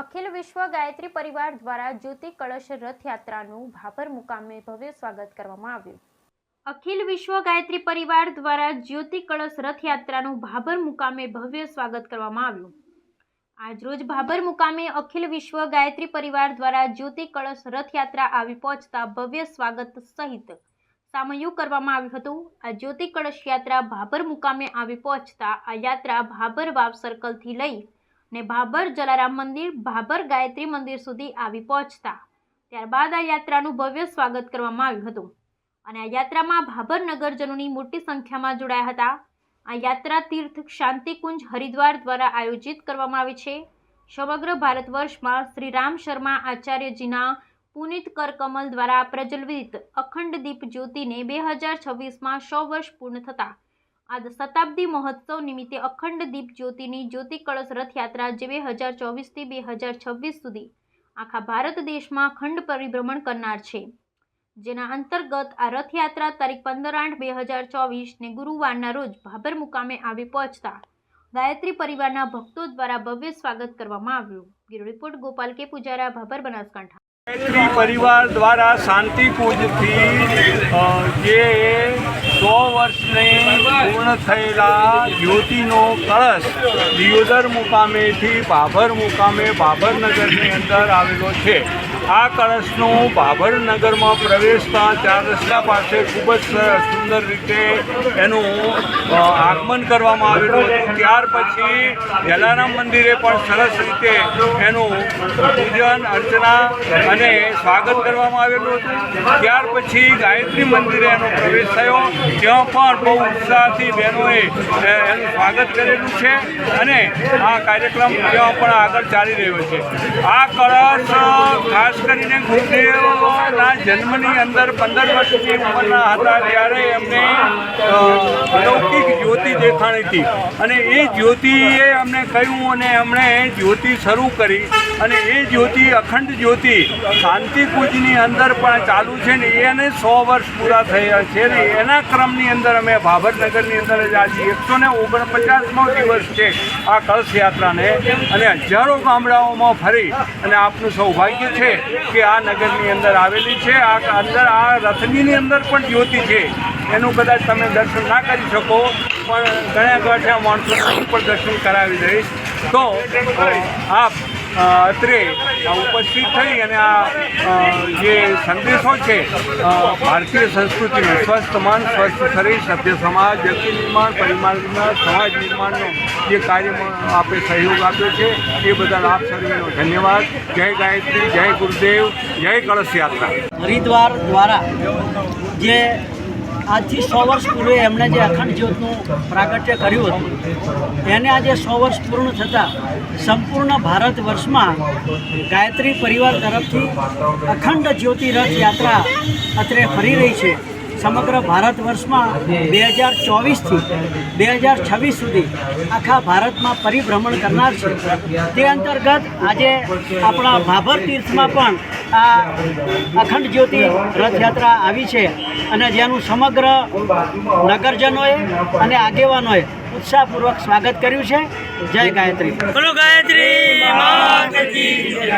અખિલ વિશ્વ ગાયત્રી પરિવાર દ્વારા જ્યોતિ કળશ રથયાત્રાનું ભાભર મુકામે ભવ્ય સ્વાગત કરવામાં આવ્યું. અખિલ વિશ્વ ગાયત્રી પરિવાર દ્વારા જ્યોતિ કળશ રથયાત્રાનું ભાભર મુકામે ભવ્ય સ્વાગત કરવામાં આવ્યું. આજરોજ ભાભર મુકામે અખિલ વિશ્વ ગાયત્રી પરિવાર દ્વારા જ્યોતિ કળશ રથયાત્રા આવી પહોંચતા ભવ્ય સ્વાગત સહિત સામયું કરવામાં આવ્યું હતું. આ જ્યોતિ કળશ યાત્રા ભાભર મુકામે આવી પહોંચતા આ યાત્રા ભાભર વાવ સર્કલથી લઈ ને ભાભર જલારામ મંદિર ભાભર ગાયત્રી મંદિર સુધી આવી પહોંચતા. ત્યારબાદ આ યાત્રાનું ભવ્ય સ્વાગત કરવામાં આવ્યું હતું. અને આ યાત્રામાં ભાભર નગરજનોની મોટી સંખ્યામાં જોડાયા હતા. આ યાત્રા તીર્થ શાંતિકુંજ હરિદ્વાર દ્વારા આયોજિત કરવામાં આવી છે. સમગ્ર ભારત વર્ષમાં શ્રી રામ શર્મા આચાર્યજીના પુનિત કરકમલ દ્વારા પ્રજ્વલિત અખંડ દીપ જ્યોતિને બે હજાર છવ્વીસમાં સો વર્ષ પૂર્ણ થતાં આજ શતાબ્દી મહોત્સવ નિમિત્તે અખંડ દીપ જ્યોતિની જ્યોતિ કળશ રથયાત્રા જે બે હજાર ચોવીસથી બે હજાર છવ્વીસ સુધી આખા ભારત દેશમાં ખંડ પરિભ્રમણ કરનાર છે. જેના અંતર્ગત આ રથયાત્રા તારીખ પંદર આઠ બે હજાર ચોવીસને ગુરુવારના રોજ ભાભર મુકામે આવી પહોંચતા ગાયત્રી પરિવારના ભક્તો દ્વારા ભવ્ય સ્વાગત કરવામાં આવ્યું. બ્યુરો રિપોર્ટ, ગોપાલ કે પુજારા, ભાભર બનાસકાંઠા. ગાયત્રી પરિવાર દ્વારા શાંતિ પૂજથી જે સો વર્ષને પૂર્ણ થયેલા જ્યોતિનો કળશ દિયોદર મુકામેથી બાભર મુકામે બાભરનગરની અંદર આવેલો છે. આ કળશનો બાભરનગરમાં પ્રવેશતા ચાર રસ્તા પાસે ખૂબ જ સુંદર રીતે એનું આગમન કરવામાં આવેલું ત્યાર પછી જલારામ મંદિરે પણ સરસ રીતે એનું પૂજન, અર્ચના અને સ્વાગત કરવામાં આવેલું હતું. ત્યાર પછી ગાયત્રી મંદિરે એનો પ્રવેશ થયો. ત્યાં પણ બહુ ઉત્સાહથી બહેનોએ એનું સ્વાગત કરેલું છે અને આ કાર્યક્રમ ત્યાં પણ આગળ ચાલી રહ્યો છે. આ કળશ ખાસ કરીને ગુરુદેવના જન્મની અંદર પંદર વર્ષની ઉંમરના હતા, ત્યારે એમને અલૌકિક જ્યોતિ દેખાણી હતી. અને એ જ્યોતિએ અમને કહ્યું અને એમણે જ્યોતિ શરૂ કરી. અને એ જ્યોતિ અખંડ જ્યોતિ શાંતિકુંજની અંદર પણ ચાલુ છે ને એને સો વર્ષ પૂરા થયા છે ને એના ક્રમની અંદર અમે ભાભરનગરની અંદર જ આજે એકસો ને ઓગણપચાસમો દિવસ છે આ કળશ યાત્રાને. અને હજારો ગામડાઓમાં ફરી અને આપનું સૌભાગ્ય છે કે આ નગરની અંદર આવેલી છે. આ અંદર આ રથની અંદર પણ જ્યોતિ છે. એનું કદાચ તમે દર્શન ના કરી શકો, પણ ઘણા ગાંઠ્યા માણસોને પણ દર્શન કરાવી દઈશ. તો આપ અત્રે ઉપસ્થિત થઈ અને આ જે સંદેશો છે ભારતીય સંસ્કૃતિનો સ્વસ્થ મન, સ્વસ્થ શરીર, સભ્ય સમાજ, વ્યક્તિ નિર્માણ પરિમાણ નિર્માણ, સમાજ નિર્માણનો જે કાર્યમાં આપે સહયોગ આપ્યો છે, એ બદલ આપ સર્વેનો ધન્યવાદ. જય ગાયત્રી, જય ગુરુદેવ, જય કળશ યાત્રા. હરિદ્વાર દ્વારા જે આજથી સો વર્ષ પૂર્વે એમણે જે અખંડ જ્યોતનું પ્રાગટ્ય કર્યું હતું એને આજે સો વર્ષ પૂર્ણ થતાં સંપૂર્ણ ભારત વર્ષમાં ગાયત્રી પરિવાર તરફથી અખંડ જ્યોતિ રથ યાત્રા અત્રે ફરી રહી છે. સમગ્ર ભારત વર્ષમાં બે હજાર ચોવીસથી બે હજાર છવ્વીસ સુધી આખા ભારતમાં પરિભ્રમણ કરનાર છે. તે અંતર્ગત આજે આપણા ભાભર તીર્થમાં પણ આ અખંડ જ્યોતિ રથયાત્રા આવી છે અને જેનું સમગ્ર નગરજનોએ અને આગેવાનોએ ઉત્સાહપૂર્વક સ્વાગત કર્યું છે. જય ગાયત્રી. ગાયત્રી